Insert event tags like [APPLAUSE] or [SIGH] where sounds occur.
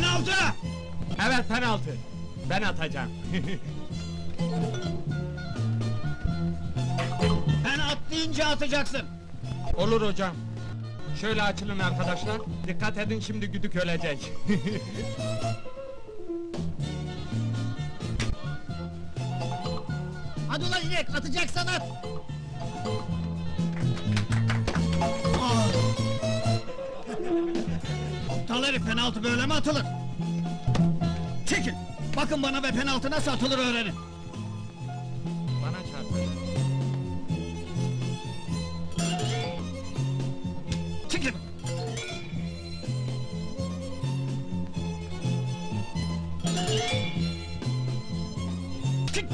Penaltı! Evet penaltı. Ben atacağım. [LAUGHS] Ben atlayınca atacaksın. Olur hocam. Şöyle açılın arkadaşlar. Dikkat edin şimdi güdük ölecek. Hadi ulan inek, atacaksan at! Aptal penaltı böyle mi atılır? Çekin! Bakın bana ve penaltı nasıl atılır öğrenin! Bana çarpın. Çekin! Çek!